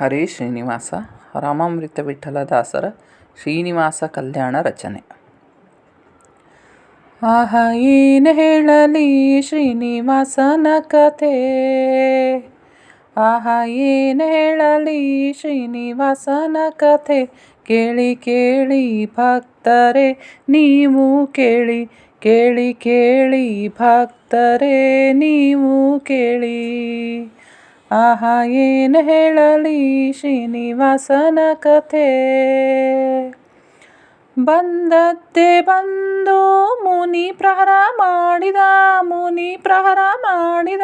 ಹರೇ ಶ್ರೀನಿವಾಸ, ರಾಮಾಮೃತ ವಿಠಲದಾಸರ, ಶ್ರೀನಿವಾಸ ಕಲ್ಯಾಣ ರಚನೆ. ಆಹ, ಏನು ಹೇಳಲಿ ಶ್ರೀನಿವಾಸನ ಕಥೆ? ಆಹ, ಏನು ಹೇಳಲಿ ಶ್ರೀನಿವಾಸನ ಕಥೆ? ಕೇಳಿ ಕೇಳಿ ಭಕ್ತರೆ, ನೀವು ಕೇಳಿ ಕೇಳಿ ಕೇಳಿ ಭಕ್ತರೆ, ನೀವು ಕೇಳಿ. ಆಹ, ಏನು ಹೇಳಲಿ ಶ್ರೀನಿವಾಸನ ಕಥೆ. ಬಂದದ್ದೇ ಬಂದು ಮುನಿ ಪ್ರಹರ ಮಾಡಿದ, ಮುನಿ ಪ್ರಹರ ಮಾಡಿದ.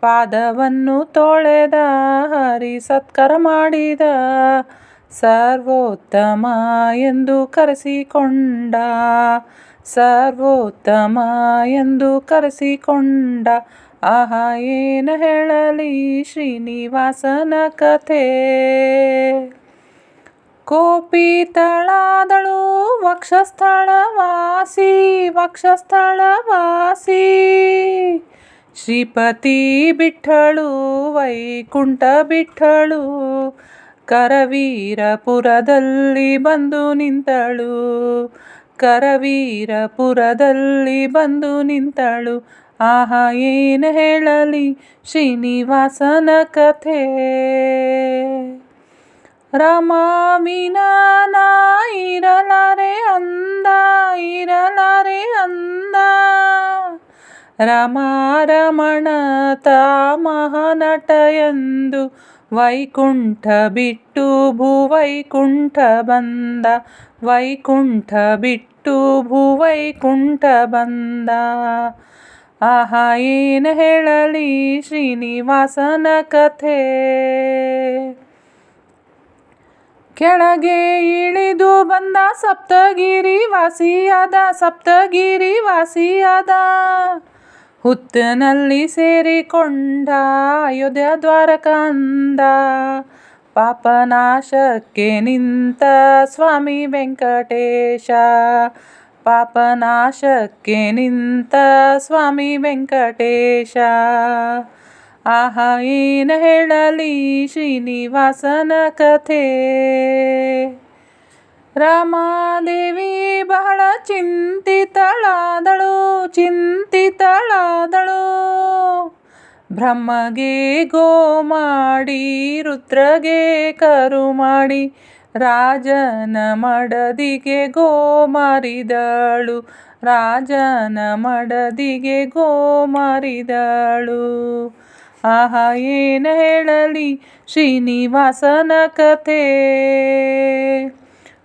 ಪಾದವನ್ನು ತೊಳೆದ, ಹರಿ ಸತ್ಕಾರ ಮಾಡಿದ. ಸರ್ವೋತ್ತಮ ಎಂದು ಕರೆಸಿಕೊಂಡ, ಸರ್ವೋತ್ತಮ ಎಂದು ಕರೆಸಿಕೊಂಡ. ಆಹ, ಏನು ಹೇಳಲಿ ಶ್ರೀನಿವಾಸನ ಕಥೆ? ಕೋಪಿತಳಾದಳು ವಕ್ಷಸ್ಥಳ ವಾಸಿ ವಕ್ಷಸ್ಥಳ ವಾಸಿ ಶ್ರೀಪತಿ ಬಿಟ್ಟಳು, ವೈಕುಂಠ ಬಿಟ್ಟಳು. ಕರವೀರಪುರದಲ್ಲಿ ಬಂದು ನಿಂತಳು. ಕರವೀರಪುರದಲ್ಲಿ ಬಂದು ನಿಂತಳು. ಆಹ, ಏನು ಹೇಳಲಿ? ಶ್ರೀನಿವಾಸನ ಕಥೆ. ರಾಮ ವಿನಾನ ಇರಲಾರೆ ಅಂದ ಇರಲಾರೆ ಅಂದ. ರಮಾರಮಣ ಮಹಾನಟ ಎಂದು ವೈಕುಂಠ ಬಿಟ್ಟು ಭುವೈಕುಂಠ ಬಂದ. ವೈಕುಂಠ ಬಿಟ್ಟು ಭುವೈಕುಂಠ ಬಂದ. ಆಹ ಏನು ಹೇಳಲಿ ಶ್ರೀನಿವಾಸನ ಕಥೆ. ಕೆಳಗೆ ಇಳಿದು ಬಂದ ಸಪ್ತಗಿರಿ ವಾಸಿಯಾದ ಸಪ್ತಗಿರಿ ವಾಸಿಯಾದ ಹುತ್ತನಲ್ಲಿ ಸೇರಿಕೊಂಡ ಅಯೋಧ್ಯ ದ್ವಾರಕಂದ, ಪಾಪನಾಶಕ್ಕೆ ನಿಂತ ಸ್ವಾಮಿ ವೆಂಕಟೇಶ ಪಾಪನಾಶಕ್ಕೆ ನಿಂತ ಸ್ವಾಮಿ ವೆಂಕಟೇಶ. ಆಹ, ಏನು ಹೇಳಲಿ ಶ್ರೀನಿವಾಸನ ಕಥೆ. ರಾಮಾದೇವಿ ಬಹಳ ಚಿಂತಿತಳಾದಳು ಚಿಂತಿತಳಾದಳು. ಬ್ರಹ್ಮಗೆ ಗೋ ಮಾಡಿ, ರುದ್ರಗೆ ಕರು ಮಾಡಿ ರಾಜನ ಮಡದಿಗೆ ಗೋ ಮಾರಿದಳು. ರಾಜನ ಮಡದಿಗೆ ಗೋ ಮಾರಿದಳು. ಆಹ, ಏನು ಹೇಳಲಿ ಶ್ರೀನಿವಾಸನ ಕಥೆ.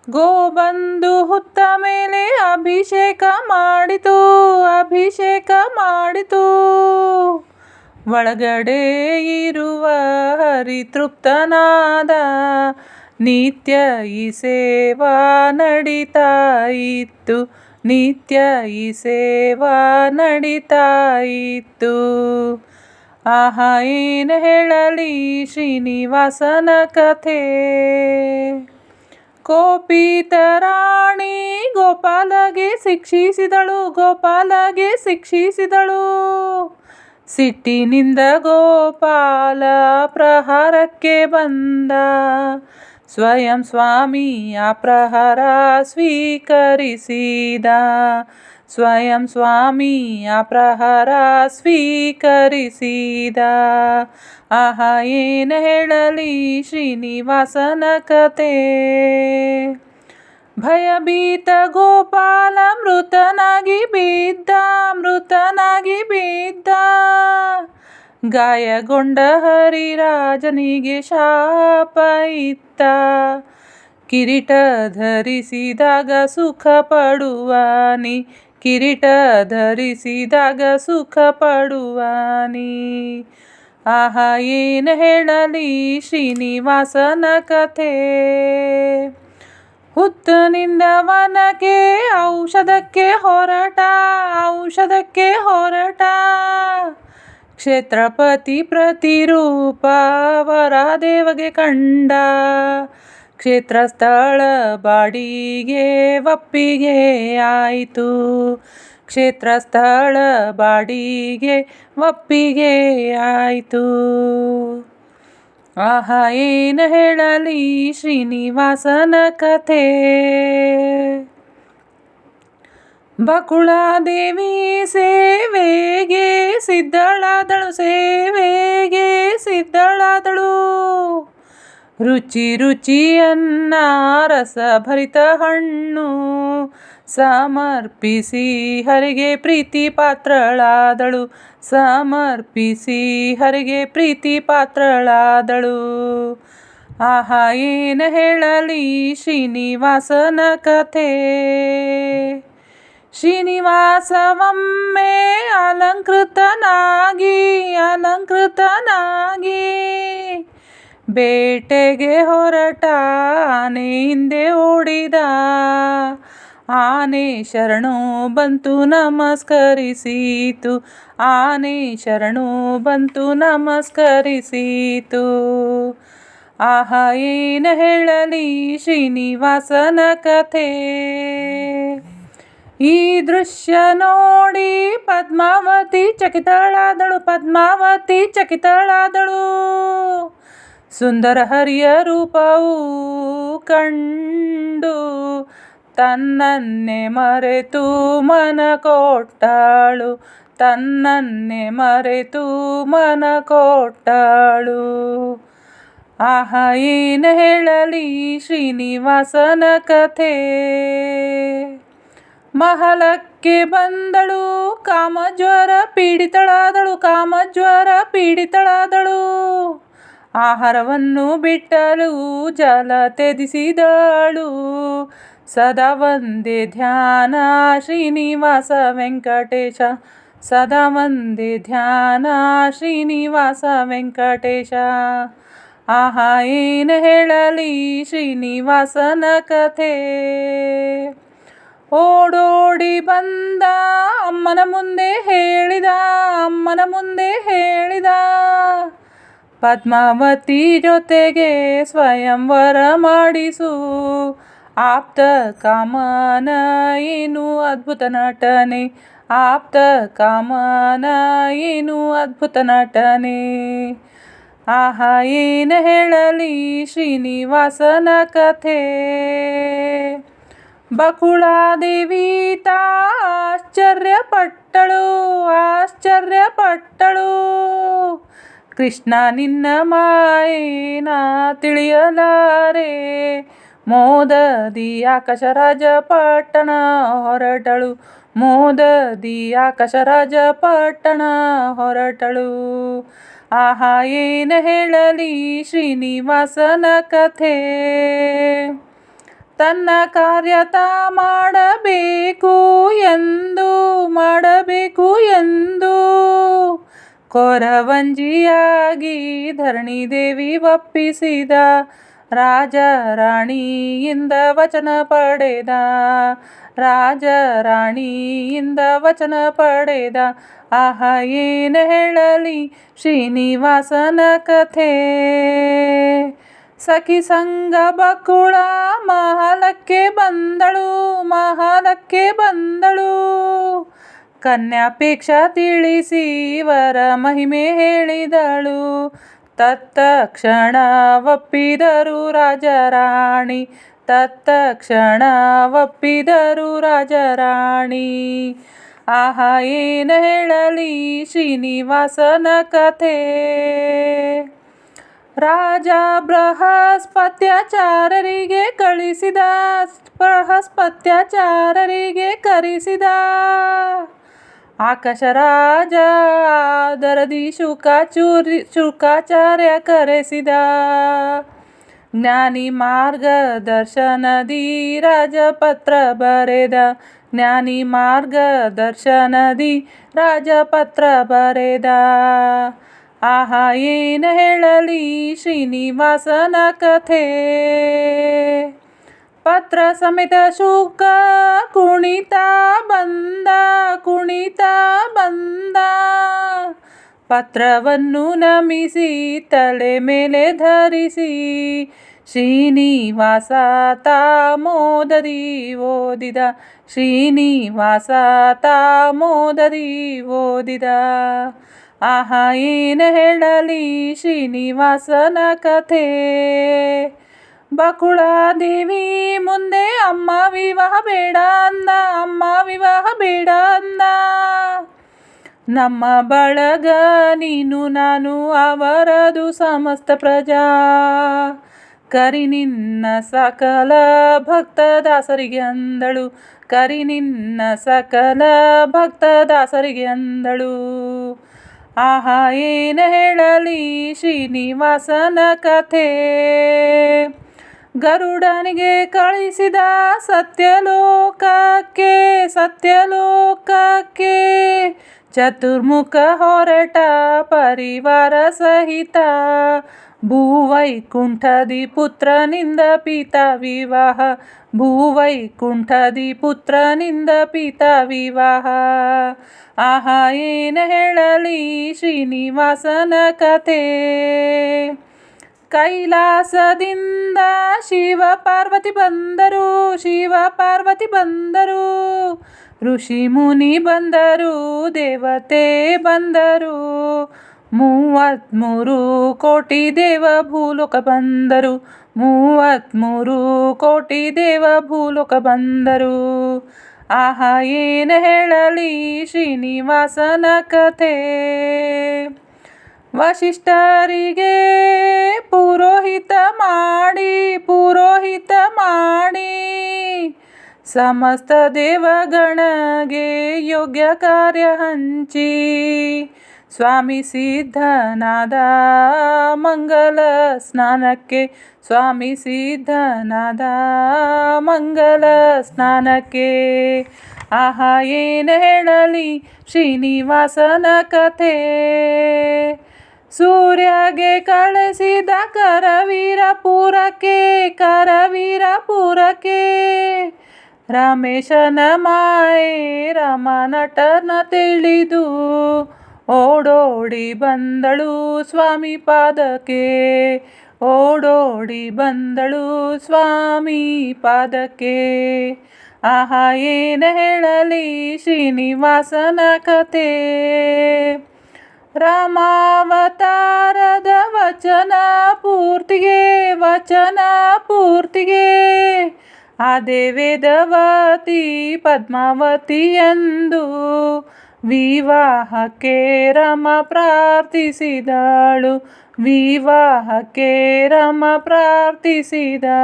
ಗೋ ಬಂದು ಹುತ್ತ ಮೇಲೆ ಅಭಿಷೇಕ ಮಾಡಿತು ಅಭಿಷೇಕ ಮಾಡಿತು. ಒಳಗಡೆ ಇರುವ ಹರಿತೃಪ್ತನಾದ ನಿತ್ಯ ಈ ಸೇವಾ ನಡೀತಾ ಇತ್ತು ನಿತ್ಯ ಈ ಸೇವಾ ನಡೀತಾ ಇತ್ತು ಆಹ, ಏನು ಹೇಳಲಿ ಶ್ರೀನಿವಾಸನ ಕಥೆ? ಕೋಪಿತರಾಣಿ ಗೋಪಾಲಗೆ ಶಿಕ್ಷಿಸಿದಳು ಗೋಪಾಲಗೆ ಶಿಕ್ಷಿಸಿದಳು. ಸಿಟ್ಟಿನಿಂದ ಗೋಪಾಲ ಪ್ರಹಾರಕ್ಕೆ ಬಂದ. ಸ್ವಯಂ ಸ್ವಾಮಿ ಆ ಪ್ರಹಾರ ಸ್ವೀಕರಿಸಿದ. ಸ್ವಯಂ ಸ್ವಾಮಿ ಆ ಪ್ರಹಾರ ಸ್ವೀಕರಿಸಿದ. ಆಹ, ಏನು ಹೇಳಲಿ ಶ್ರೀನಿವಾಸನ ಕತೆ. ಭಯಭೀತ ಗೋಪಾಲ ಮೃತನಾಗಿ ಬಿದ್ದ ಮೃತನಾಗಿ ಬಿದ್ದ. ಗಾಯಗೊಂಡ ಹರಿರಾಜನಿಗೆ ಶಾಪ ಇತ್ತ. ಕಿರೀಟ ಧರಿಸಿದಾಗ ಸುಖ ಪಡುವಾನಿ. ಕಿರೀಟ ಧರಿಸಿದಾಗ ಸುಖ ಪಡುವಾನಿ. ಆಹ, ಏನು ಹೇಳಲಿ ಶ್ರೀನಿವಾಸನ ಕಥೆ. ಹುತ್ತನಿಂದ ವನಕ್ಕೆ ಔಷಧಕ್ಕೆ ಹೊರಟ ಔಷಧಕ್ಕೆ ಹೊರಟ. ಕ್ಷೇತ್ರಪತಿ ಪ್ರತಿರೂಪ ವರದೇವಗೆ ಕಂಡ. ಕ್ಷೇತ್ರ ಸ್ಥಳ ಬಾಡಿಗೆ ಒಪ್ಪಿಗೆ ಆಯಿತು. ಕ್ಷೇತ್ರ ಸ್ಥಳ ಬಾಡಿಗೆ ಒಪ್ಪಿಗೆ ಆಯಿತು. ಆಹಾ, ಏನು ಹೇಳಲಿ ಶ್ರೀನಿವಾಸನ ಕಥೆ. ಬಕುಳಾದೇವಿ ಸೇವೆಗೆ ಸಿದ್ಧಳಾದಳು ಸೇವೆಗೆ ಸಿದ್ಧಳಾದಳು ರುಚಿ ರುಚಿಯನ್ನ ರಸಭರಿತ ಹಣ್ಣು ಸಮರ್ಪಿಸಿ ಹರಿಗೆ ಪ್ರೀತಿ ಪಾತ್ರಳಾದಳು. ಸಮರ್ಪಿಸಿ ಹರಿಗೆ ಪ್ರೀತಿ ಪಾತ್ರಳಾದಳು. ಆಹಾ, ಏನು ಹೇಳಲಿ ಶ್ರೀನಿವಾಸನ ಕಥೆ. ಶ್ರೀನಿವಾಸವೊಮ್ಮೆ ಅಲಂಕೃತನಾಗಿ ಅಲಂಕೃತನಾಗಿ. ಬೇಟೆಗೆ ಹೊರಟ ಆನೆ ಹಿಂದೆ ಓಡಿದ. ಆನೆ ಶರಣು ಬಂತು ನಮಸ್ಕರಿಸಿತು. ಆನೆ ಶರಣು ಬಂತು ನಮಸ್ಕರಿಸಿತು. ಆಹ, ಏನು ಹೇಳಲಿ ಶ್ರೀನಿವಾಸನ ಕಥೆ. ಈ ದೃಶ್ಯ ನೋಡಿ ಪದ್ಮಾವತಿ ಚಕಿತಳಾದಳು ಪದ್ಮಾವತಿ ಚಕಿತಳಾದಳು. ಸುಂದರ ಹರಿಯ ರೂಪವು ಕಂಡು ತನ್ನನ್ನೇ ಮರೆತು ಮನ ಕೊಟ್ಟಾಳು, ತನ್ನನ್ನೇ ಮರೆತು ಮನ ಕೊಟ್ಟಾಳು. ಆಹಾ, ಏನು ಹೇಳಲಿ ಶ್ರೀನಿವಾಸನ ಕಥೆ. ಮಹಲಕ್ಕೆ ಬಂದಳು, ಕಾಮಜ್ವರ ಪೀಡಿತಳಾದಳು ಕಾಮಜ್ವರ ಪೀಡಿತಳಾದಳು. ಆಹಾರವನ್ನು ಬಿಟ್ಟಲು ಜಲ ತ್ಯಜಿಸಿದಳು. ಸದಾ ಒಂದೇ ಧ್ಯಾನ, ಶ್ರೀನಿವಾಸ ವೆಂಕಟೇಶ. ಸದಾ ಒಂದೇ ಧ್ಯಾನ, ಶ್ರೀನಿವಾಸ ವೆಂಕಟೇಶ. ಆಹಾ, ಏನು ಹೇಳಲಿ ಶ್ರೀನಿವಾಸನ ಕಥೆ? ಓಡೋಡಿ ಬಂದ ಅಮ್ಮನ ಮುಂದೆ ಹೇಳಿದ, ಅಮ್ಮನ ಮುಂದೆ ಹೇಳಿದ. ಪದ್ಮಾವತಿ ಜೊತೆಗೆ ಸ್ವಯಂವರ ಮಾಡಿಸು. ಆಪ್ತ ಕಾಮನ ಏನು ಅದ್ಭುತ ನಟನೆ? ಆಪ್ತ ಕಾಮನ ಏನು ಅದ್ಭುತ ನಟನೆ? ಆಹಾ, ಏನು ಹೇಳಲಿ ಶ್ರೀನಿವಾಸನ ಕಥೆ? ಬಕುಳಾದೇವಿ ತಾ ಆಶ್ಚರ್ಯಪಟ್ಟಳು. ಆಶ್ಚರ್ಯಪಟ್ಟಳು ಕೃಷ್ಣ, ನಿನ್ನ ಮಾಯೇನ ತಿಳಿಯಲಾರೆ. ಮೋದದಿ ಆಕಾಶರಾಜ ಪಟ್ಟಣ ಹೊರಟಳು, ಮೋದದಿ ಆಕಾಶರಾಜ ಪಟ್ಟಣ ಹೊರಟಳು. ಆಹಾ, ಏನು ಹೇಳಲಿ ಶ್ರೀನಿವಾಸನ ಕಥೆ. ತನ್ನ ಕಾರ್ಯತ ಮಾಡಬೇಕು ಎಂದು ಮಾಡಬೇಕು ಎಂದು. ಕೊರವಂಜಿಯಾಗಿ ಧರಣಿದೇವಿ ಒಪ್ಪಿಸಿದ, ರಾಜ ರಾಣಿಯಿಂದ ವಚನ ಪಡೆದ, ರಾಜ ರಾಣಿಯಿಂದ ವಚನ ಪಡೆದ. ಆಹ, ಏನು ಹೇಳಲಿ ಶ್ರೀನಿವಾಸನ ಕಥೆ. ಸಖಿ ಸಂಗ ಬಕುಳ ಮಹಾಲಕ್ಕೆ ಬಂದಳು ಮಹಾಲಕ್ಕೆ ಬಂದಳು. ಕನ್ಯಾಪೇಕ್ಷ ತಿಳಿಸಿ ವರ ಮಹಿಮೆ ಹೇಳಿದಳು. ತತ್ತಕ್ಷಣ ಒಪ್ಪಿದರು ರಾಜರಾಣಿ ತತ್ತಕ್ಷಣ ಒಪ್ಪಿದರು ರಾಜರಾಣಿ. ಆಹಾ, ಏನು ಹೇಳಲಿ ಶ್ರೀನಿವಾಸನ ಕಥೆ. ರಾಜ ಬೃಹಸ್ಪತ್ಯಾಚಾರರಿಗೆ ಕಳಿಸಿದ, ಬೃಹಸ್ಪತ್ಯಾಚಾರರಿಗೆ ಕರೆಸಿದ. ಆಕಾಶರಾಜ ದರದಿ ಶುಕಾಚೂರಿ ಶುಕಾಚಾರ್ಯ ಕರೆಸಿದ. ಜ್ಞಾನಿ ಮಾರ್ಗದರ್ಶನದಿ ರಾಜಪತ್ರ ಬರೆದ. ಜ್ಞಾನಿ ಮಾರ್ಗದರ್ಶನದಿ ರಾಜಪತ್ರ ಬರೆದ. ಆಹಾ, ಏನು ಹೇಳಲಿ ಶ್ರೀನಿವಾಸನ ಕಥೆ. ಪತ್ರ ಸಮೇತ ಶುಕ, ಕುಣಿತ ಬಂದ ಕುಣಿತ ಬಂದ. ಪತ್ರವನ್ನು ನಮಿಸಿ, ತಲೆ ಮೇಲೆ ಧರಿಸಿ, ಶ್ರೀನಿವಾಸ ತಾಮೋದರಿ ಓದಿದ. ಶ್ರೀನಿವಾಸ ತಾಮೋದರಿ ಓದಿದ. ಆಹಾ ಏನು ಹೇಳಲಿ ಶ್ರೀನಿವಾಸನ ಕಥೆ. ಬಕುಳಾದೇವಿ ಮುಂದೆ ಅಮ್ಮ ವಿವಾಹ ಬೇಡ ಅಂದ ಅಮ್ಮ ವಿವಾಹ ಬೇಡ ಅಂದ ನಮ್ಮ ಬಳಗ, ನೀನು ನಾನು, ಅವರದು ಸಮಸ್ತ ಪ್ರಜಾ. ಕರಿ ನಿನ್ನ ಸಕಲ ಭಕ್ತ ದಾಸರಿಗೆ ಅಂದಳು. ಕರಿ ನಿನ್ನ ಸಕಲ ಭಕ್ತ ದಾಸರಿಗೆ ಅಂದಳು. ಆಹಾ, ಏನು ಹೇಳಲಿ ಶ್ರೀನಿವಾಸನ ಕಥೆ. ಗರುಡನಿಗೆ ಕಳಿಸಿದ ಸತ್ಯಲೋಕಕ್ಕೆ ಸತ್ಯಲೋಕಕ್ಕೆ ಚತುರ್ಮುಖ ಹೊರಟ ಪರಿವಾರ ಸಹಿತ. ಭೂವೈಕುಂಠದಿ ಪುತ್ರನಿಂದ ಪಿತ ವಿವಾಹ ಭೂವೈಕುಂಠದಿ ಪುತ್ರನಿಂದ ಪಿತ ವಿವಾಹ ಆಹಾ, ಏನು ಹೇಳಲಿ ಶ್ರೀನಿವಾಸನ ಕಥೆ. ಕೈಲಾಸದಿಂದ ಶಿವ ಪಾರ್ವತಿ ಬಂದರು ಶಿವ ಪಾರ್ವತಿ ಬಂದರು. ಋಷಿ ಮುನಿ ಬಂದರು, ದೇವತೆ ಬಂದರು. ಮೂವತ್ತ್ಮೂರು ಕೋಟಿ ದೇವ ಭೂಲೋಕ ಬಂದರು. ಮೂವತ್ತ್ಮೂರು ಕೋಟಿ ದೇವ ಭೂಲೋಕ ಬಂದರು. ಆಹಾ, ಏನು ಹೇಳಲಿ ಶ್ರೀನಿವಾಸನ ಕಥೆ. ವಶಿಷ್ಠರಿಗೆ ಪುರೋಹಿತ ಮಾಡಿ ಪುರೋಹಿತ ಮಾಡಿ. ಸಮಸ್ತ ದೇವಗಣಗೆ ಯೋಗ್ಯ ಕಾರ್ಯ ಹಂಚಿ. ಸ್ವಾಮಿ ಸಿದ್ಧನಾದ ಮಂಗಲ ಸ್ನಾನಕ್ಕೆ, ಸ್ವಾಮಿ ಸಿದ್ಧನಾದ ಮಂಗಲ ಸ್ನಾನಕ್ಕೆ. ಆಹಾ, ಏನು ಹೇಳಲಿ ಶ್ರೀನಿವಾಸನ ಕಥೆ. ಸೂರ್ಯಗೆ ಕಳಿಸಿದ ಕರವೀರಪುರಕ್ಕೆ ಕರವೀರಪುರಕ್ಕೆ. ರಮೇಶನ ಮಾಯೆ, ರಮನಟನ ತಿಳಿದು ಓಡೋಡಿ ಬಂದಳು ಸ್ವಾಮಿ ಪಾದಕ್ಕೆ. ಓಡೋಡಿ ಬಂದಳು ಸ್ವಾಮಿ ಪಾದಕ್ಕೆ. ಆಹಾ, ಏನು ಹೇಳಲಿ ಶ್ರೀನಿವಾಸನ ಕಥೆ ರಾಮಾವತಾರದ ವಚನ ಪೂರ್ತಿಗೆ ವಚನ ಪೂರ್ತಿಗೆ. ಅದೇ ವೇದವತಿ ಪದ್ಮಾವತಿ ಎಂದು ವಿವಾಹಕ್ಕೆ ರಮ ಪ್ರಾರ್ಥಿಸಿದಳು. ವಿವಾಹಕ್ಕೆ ರಮ ಪ್ರಾರ್ಥಿಸಿದಳು.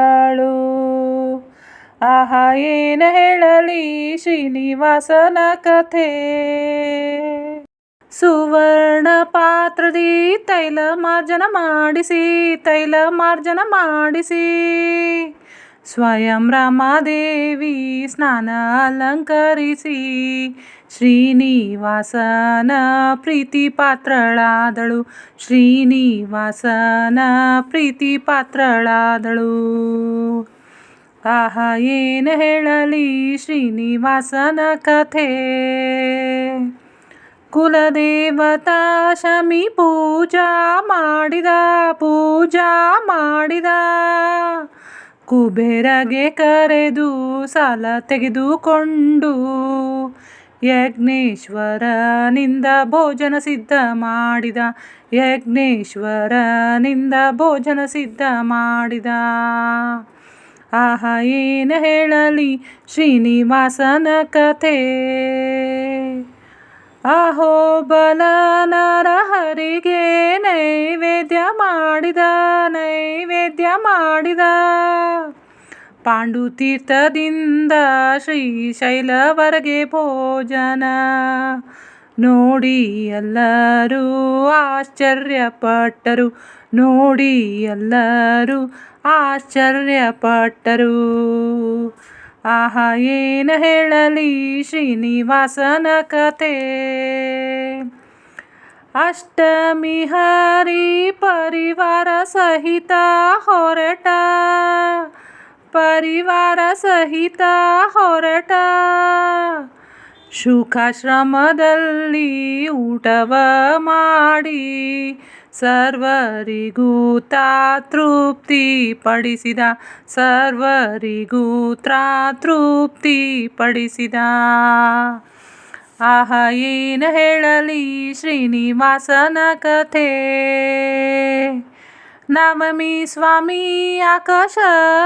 ಆಹಾ, ಏನು ಹೇಳಲಿ ಶ್ರೀನಿವಾಸನ ಕಥೆ. ಸುವರ್ಣ ಪಾತ್ರದಿ ತೈಲ ಮಾರ್ಜನ ಮಾಡಿಸಿ, ತೈಲ ಮಾರ್ಜನ ಮಾಡಿಸಿ. ಸ್ವಯಂ ರಮಾದೇವಿ ಸ್ನಾನ ಅಲಂಕರಿಸಿ ಶ್ರೀನಿವಾಸನ ಪ್ರೀತಿ ಪಾತ್ರಳಾದಳು. ಶ್ರೀನಿವಾಸನ ಪ್ರೀತಿ ಪಾತ್ರಳಾದಳು. ಆಹ, ಏನು ಹೇಳಲಿ ಶ್ರೀನಿವಾಸನ ಕಥೆ? ಕುಲದೇವತಾ ಶಮಿ ಪೂಜಾ ಮಾಡಿದ ಪೂಜಾ ಮಾಡಿದ. ಕುಬೇರಗೆ ಕರೆದು ಸಾಲ ತೆಗೆದುಕೊಂಡು ಯಜ್ಞೇಶ್ವರನಿಂದ ಭೋಜನ ಸಿದ್ಧ ಮಾಡಿದ. ಯಜ್ಞೇಶ್ವರನಿಂದ ಭೋಜನ ಸಿದ್ಧ ಮಾಡಿದ. ಆಹಾ, ಏನು ಹೇಳಲಿ ಶ್ರೀನಿವಾಸನ ಕಥೆ. ಅಹೋ ಅಹೋಬಲ ನರಹರಿಗೆ ನೈವೇದ್ಯ ಮಾಡಿದ ನೈವೇದ್ಯ ಮಾಡಿದ. ಪಾಂಡುತೀರ್ಥದಿಂದ ಶ್ರೀಶೈಲವರೆಗೆ ಭೋಜನ. ನೋಡಿ ಎಲ್ಲರೂ ಆಶ್ಚರ್ಯಪಟ್ಟರು. ನೋಡಿ ಎಲ್ಲರೂ ಆಶ್ಚರ್ಯಪಟ್ಟರು. ಆಹಾ, ಏನು ಹೇಳಲಿ ಶ್ರೀನಿವಾಸನ ಕಥೆ. ಅಷ್ಟಮಿ ಹರಿ ಪರಿವಾರ ಸಹಿತ ಹೊರಟ. ಪರಿವಾರ ಸಹಿತ ಹೊರಟ. ಸುಖಾಶ್ರಮದಲ್ಲಿ ಊಟವ ಮಾಡಿ ಸರ್ವರಿಗೂ ತೃಪ್ತಿ ಪಡಿಸಿದ ಸರ್ವರಿಗೂ ತಾ ತೃಪ್ತಿ ಪಡಿಸಿದ ಆಹ, ಏನು ಹೇಳಲಿ ಶ್ರೀನಿವಾಸನ ಕಥೆ. ನವಮಿ ಸ್ವಾಮಿ ಆಕಾಶ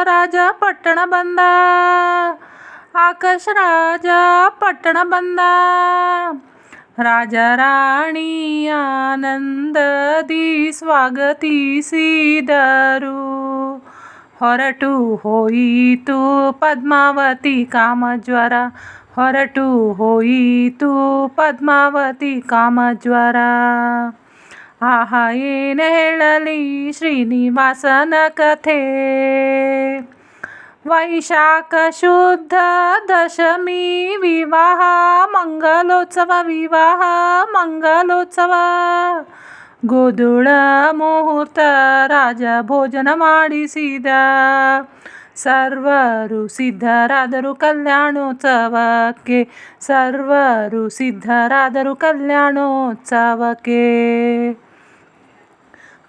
ರಾಜ ಪಟ್ಟಣ ಬಂದ ಆಕಾಶ ರಾಜ ಪಟ್ಟಣ ಬಂದ ರಾಜ ರಾಣಿ ಆನಂದದಿ ಸ್ವಾಗತಿಸಿದರು ಹೊರಟು ಹೋಯಿತು ಪದ್ಮಾವತಿ ಕಾಮಜ್ವರ ಹೊರಟು ಹೋಯಿತು ಪದ್ಮಾವತಿ ಕಾಮಜ್ವರ ಆಹ ಏನು ಹೇಳಲಿ ಶ್ರೀನಿವಾಸನ ಕಥೆ ವೈಶಾಖ ಶುದ್ಧ ದಶಮಿ ವಿವಾಹ ಮಂಗಲೋತ್ಸವ ವಿವಾಹ ಮಂಗಲೋತ್ಸವ ಗೋಧುಳ ಮುಹೂರ್ತ ರಾಜ ಭೋಜನ ಮಾಡಿಸಿದ ಸರ್ವರು ಸಿದ್ಧರಾದರು ಕಲ್ಯಾಣೋತ್ಸವಕ್ಕೆ ಸರ್ವರು ಸಿದ್ಧರಾದರು ಕಲ್ಯಾಣೋತ್ಸವಕ್ಕೆ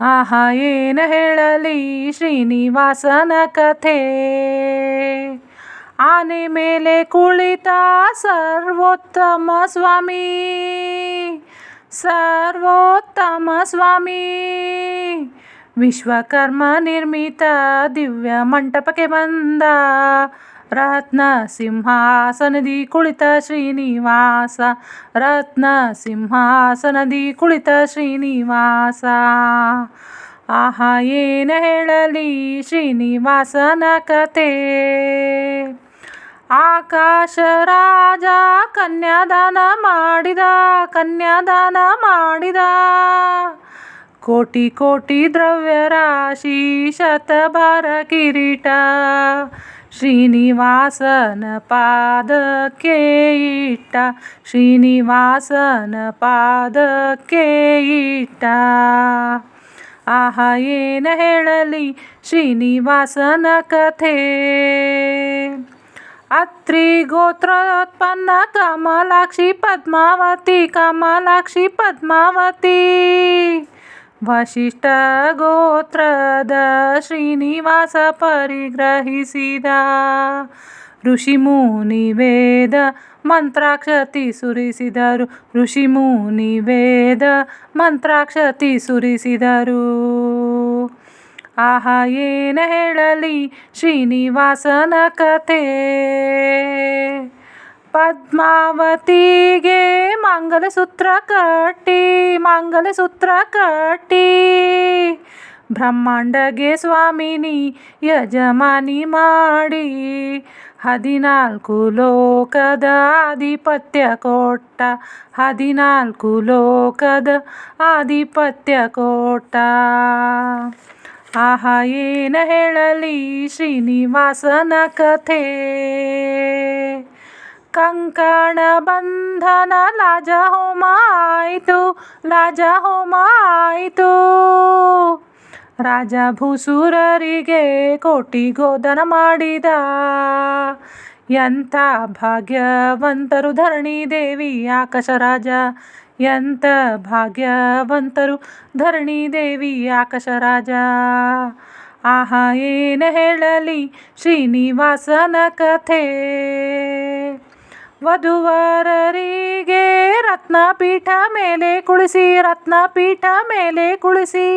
ಆಹ, ಏನು ಹೇಳಲಿ ಶ್ರೀನಿವಾಸನ ಕಥೆ. ಆನೆ ಮೇಲೆ ಕುಳಿತ ಸರ್ವೋತ್ತಮ ಸ್ವಾಮಿ. ಸರ್ವೋತ್ತಮ ಸ್ವಾಮಿ. ವಿಶ್ವಕರ್ಮ ನಿರ್ಮಿತ ದಿವ್ಯ ಮಂಟಪಕ್ಕೆ ಬಂದ ರತ್ನ ಸಿಂಹಾಸನದಿ ಕುಳಿತ ಶ್ರೀನಿವಾಸ ರತ್ನ ಸಿಂಹಾಸನದಿ ಕುಳಿತ ಶ್ರೀನಿವಾಸ ಆಹ ಏನು ಹೇಳಲಿ ಶ್ರೀನಿವಾಸನ ಕತೆ ಆಕಾಶ ರಾಜ ಕನ್ಯಾದಾನ ಮಾಡಿದ ಕನ್ಯಾದಾನ ಮಾಡಿದ ಕೋಟಿ ಕೋಟಿ ದ್ರವ್ಯ ರಾಶಿ ಶತಭಾರ ಕಿರೀಟ ಶ್ರೀನಿವಾಸನ ಪಾದಕ್ಕೆ ಇಟ್ಟ ಶ್ರೀನಿವಾಸನ ಪಾದಕ್ಕೆ ಇಟ್ಟ ಆಹ ಏನು ಹೇಳಲಿ ಶ್ರೀನಿವಾಸನ ಕಥೆ ಅತ್ರಿ ಗೋತ್ರೋತ್ಪನ್ನ ಕಮಲಾಕ್ಷಿ ಪದ್ಮಾವತಿ ಕಮಲಾಕ್ಷಿ ಪದ್ಮಾವತಿ ವಶಿಷ್ಠ ಗೋತ್ರದ ಶ್ರೀನಿವಾಸ ಪರಿಗ್ರಹಿಸಿದ ಋಷಿ ಮುನಿ ವೇದ ಮಂತ್ರಾಕ್ಷತಿ ಸುರಿಸಿದರು. ಋಷಿ ಮುನಿ ವೇದ ಮಂತ್ರಾಕ್ಷತಿ ಸುರಿಸಿದರು. ಆಹ, ಏನು ಹೇಳಲಿ ಶ್ರೀನಿವಾಸನ ಕಥೆ? ಪದ್ಮಾವತಿಗೆ ಮಂಗಲಸೂತ್ರ ಕಟ್ಟಿ ಮಂಗಲಸೂತ್ರ ಕಟ್ಟಿ. ಬ್ರಹ್ಮಾಂಡಗೆ ಸ್ವಾಮಿನಿ ಯಜಮಾನಿ ಮಾಡಿ, ಹದಿನಾಲ್ಕು ಲೋಕದ ಆಧಿಪತ್ಯ ಕೋಟ ಹದಿನಾಲ್ಕು ಲೋಕದ ಆಧಿಪತ್ಯ ಕೋಟ ಆಹ, ಏನು ಹೇಳಲಿ ಶ್ರೀನಿವಾಸನ ಕಥೆ. ಕಂಕಣ ಬಂಧನ ಲಾಜ ಹೋಮ ಆಯಿತು ಲಾಜ ಹೋಮ ಆಯಿತು ರಾಜ ಭೂಸುರರಿಗೆ ಕೋಟಿ ಗೋದನ ಮಾಡಿದ. ಎಂಥ ಭಾಗ್ಯವಂತರು ಧರಣಿ ದೇವಿ ಆಕಾಶ ರಾಜ ಎಂಥ ಭಾಗ್ಯವಂತರು ಧರಣಿ ದೇವಿ ಆಕಾಶ ರಾಜ ಆಹಾ, ಏನು ಹೇಳಲಿ ಶ್ರೀನಿವಾಸನ ಕಥೆ. ವಧುವರರಿಗೆ ರತ್ನಪೀಠ ಮೇಲೆ ಕುಳಿಸಿ, ರತ್ನಪೀಠ ಮೇಲೆ ಕುಳಿಸಿ.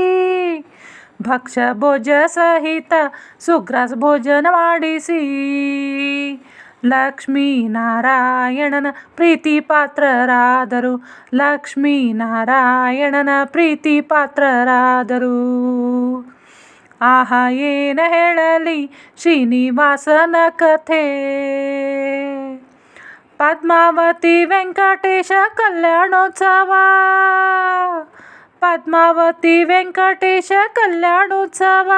ಭಕ್ಷ ಭೋಜ ಸಹಿತ ಸುಗ್ರಾಸ ಭೋಜನ ಮಾಡಿಸಿ. ಲಕ್ಷ್ಮೀನಾರಾಯಣನ ಪ್ರೀತಿ ಪಾತ್ರರಾದರು ಲಕ್ಷ್ಮೀನಾರಾಯಣನ ಪ್ರೀತಿ ಪಾತ್ರರಾದರು ಆಹಾ, ಏನ ಹೇಳಲಿ ಶ್ರೀನಿವಾಸನ ಕಥೆ. ಪದ್ಮಾವತಿ ವೆಂಕಟೇಶ ಕಲ್ಯಾಣೋತ್ಸವ ಪದ್ಮಾವತಿ ವೆಂಕಟೇಶ ಕಲ್ಯಾಣೋತ್ಸವ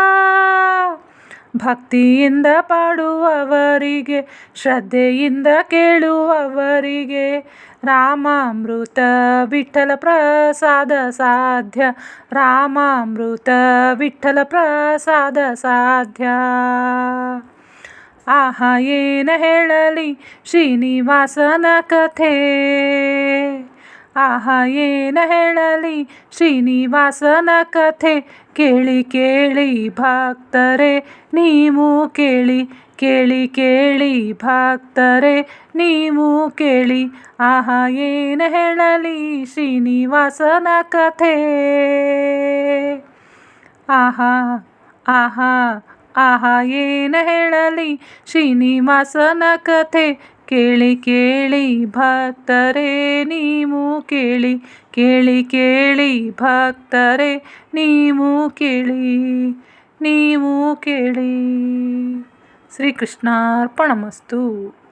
ಭಕ್ತಿಯಿಂದ ಪಾಡುವವರಿಗೆ ಶ್ರದ್ಧೆಯಿಂದ ಕೇಳುವವರಿಗೆ ರಾಮಾಮೃತ ವಿಠಲ ಪ್ರಸಾದ ಸಾಧ್ಯ ರಾಮಾಮೃತ ವಿಠಲ ಪ್ರಸಾದ ಸಾಧ್ಯ ಆಹ, ಏನು ಹೇಳಲಿ? ಶ್ರೀನಿವಾಸನ ಕಥೆ. ಆಹಾ, ಏನ ಹೇಳಲಿ? ಶ್ರೀನಿವಾಸನ ಕಥೆ. ಕೇಳಿ ಕೇಳಿ ಭಕ್ತರೆ, ನೀವು ಕೇಳಿ ಕೇಳಿ ಕೇಳಿ ಭಕ್ತರೆ, ನೀವು ಕೇಳಿ. ಆಹಾ, ಏನ ಹೇಳಲಿ? ಶ್ರೀನಿವಾಸನ ಕಥೆ. ಆಹಾ ಆಹಾ ಆಹಾ, ಏನ ಹೇಳಲಿ? ಶ್ರೀನಿವಾಸನ ಕಥೆ ಕೇಳಿ ಕೇಳಿ ಭಕ್ತರೆ, ನೀವು ಕೇಳಿ ಕೇಳಿ ಕೇಳಿ ಭಕ್ತರೆ, ನೀವು ಕೇಳಿ ನೀವು ಕೇಳಿ. ಶ್ರೀಕೃಷ್ಣಾರ್ಪಣಮಸ್ತು.